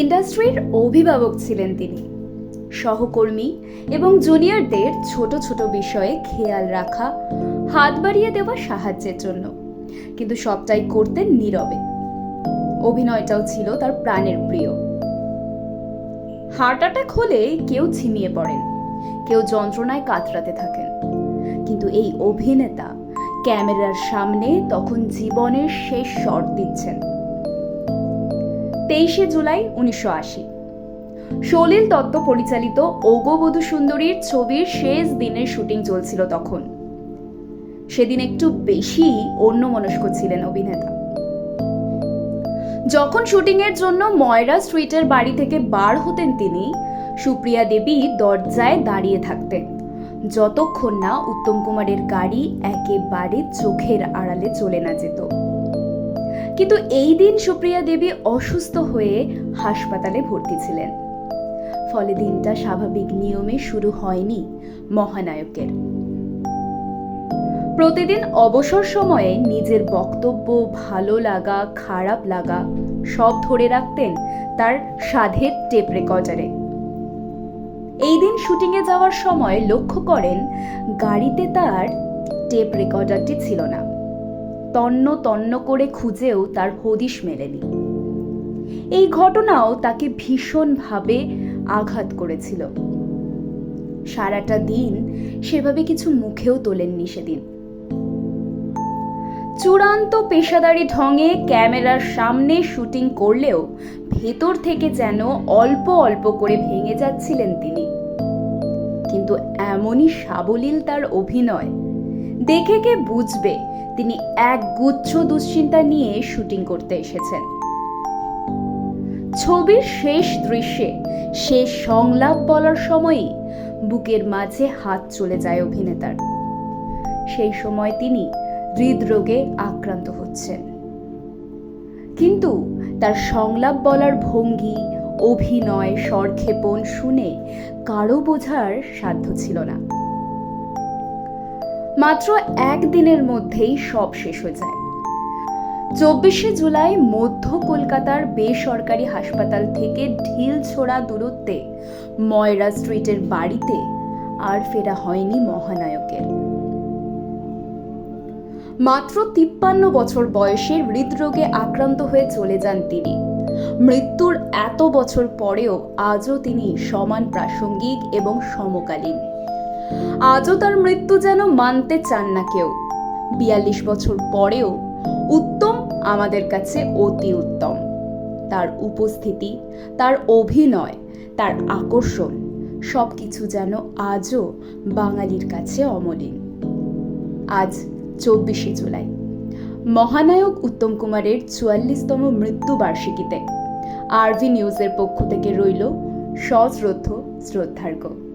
ইন্ডাস্ট্রির অভিভাবক ছিলেন তিনি। সহকর্মী এবং জুনিয়রদের ছোট ছোট বিষয়ে খেয়াল রাখা, হাত বাড়িয়ে দেওয়া সাহায্যের জন্য, কিন্তু সবটাই করতেন নীরবে। অভিনয়টাও ছিল তার প্রাণের প্রিয়। হার্ট অ্যাটাক হলে কেউ ঝিমিয়ে পড়েন, কেউ যন্ত্রণায় কাতরাতে থাকেন। কিন্তু এই অভিনেতা ক্যামেরার সামনে তখন জীবনের শেষ শট দিচ্ছেন। তেইশে জুলাই উনিশশো আশি। সলিল দত্ত পরিচালিত ওগবধূ সুন্দরীর ছবির শেষ দিনের শুটিং চলছিল তখন। সেদিন একটু বেশি অন্যমনস্ক ছিলেন অভিনেতা। যখন শুটিংয়ের জন্য ময়রা স্ট্রিটের বাড়ি থেকে বার হতেন তিনি, সুপ্রিয়া দেবী দরজায় দাঁড়িয়ে থাকতেন। যতক্ষণ না উত্তম কুমারের গাড়ি একেবারে চোখের আড়ালে চলে না যেত। কিন্তু এই দিন সুপ্রিয়া দেবী অসুস্থ হয়ে হাসপাতালে ভর্তি ছিলেন। ফলে দিনটা স্বাভাবিক নিয়মে শুরু হয়নি মহানায়কের। প্রতিদিন অবসর সময়ে নিজের বক্তব্য, ভালো লাগা, খারাপ লাগা সব ধরে রাখতেন তার সাধের টেপ রেকর্ডারে। এই দিন শুটিংয়ে যাওয়ার সময় লক্ষ্য করেন, গাড়িতে তার টেপ রেকর্ডারটি ছিল না। তন্ন তন্ন করে খুঁজেও তার হদিশ মেলেনি। এই ঘটনাও তাকে ভীষণভাবে আঘাত করেছিল। সারাটা দিন সেভাবে কিছু মুখেও তোলেননি সেদিন। চূড়ান্ত পেশাদারি ঢঙে ক্যামেরার সামনে শুটিং করলেও ভেতর থেকে যেন অল্প অল্প করে ভেঙে যাচ্ছিলেন তিনি। কিন্তু এমনই সাবলীল তার অভিনয় দেখে কে বুঝবে তিনি এক গুচ্ছ দুশ্চিন্তা নিয়ে শুটিং করতে এসেছেন। ছবির শেষ দৃশ্যে শেষ সংলাপ বলার সময়ই বুকের মাঝে হাত চলে যায় অভিনেতার। সেই সময় তিনি হৃদরোগে আক্রান্ত হচ্ছেন। কিন্তু তার সংলাপ বলার ভঙ্গি, অভিনয়, স্বরক্ষেপণ শুনে কারও বোঝার সাধ্য ছিল না। মাত্র একদিনের মধ্যেই সব শেষ হয়ে যায়। চব্বিশে জুলাই মধ্য কলকাতার বেসরকারি হাসপাতাল থেকে ঢিল ছোড়া দূরত্বে ময়রা স্ট্রিটের বাড়িতে আর ফেরা হয়নি মহানায়কের। মাত্র তিপ্পান্ন বছর বয়সে হৃদরোগে আক্রান্ত হয়ে চলে যান তিনি। মৃত্যুর এত বছর পরেও আজও তিনি সমান প্রাসঙ্গিক এবং সমকালীন। আজও তার মৃত্যু যেন মানতে চান না কেউ। বিয়াল্লিশ বছর পরেও উত্তম আমাদের কাছে অতি উত্তম। তার উপস্থিতি, তার অভিনয়, তার আকর্ষণ সব কিছু যেন আজও বাঙালির কাছে অমলিন। আজ চব্বিশে জুলাই। মহানায়ক উত্তম কুমারের চুয়াল্লিশতম মৃত্যুবার্ষিকীতে আরভি নিউজের পক্ষ থেকে রইল সশ্রদ্ধ শ্রদ্ধার্ঘ্য।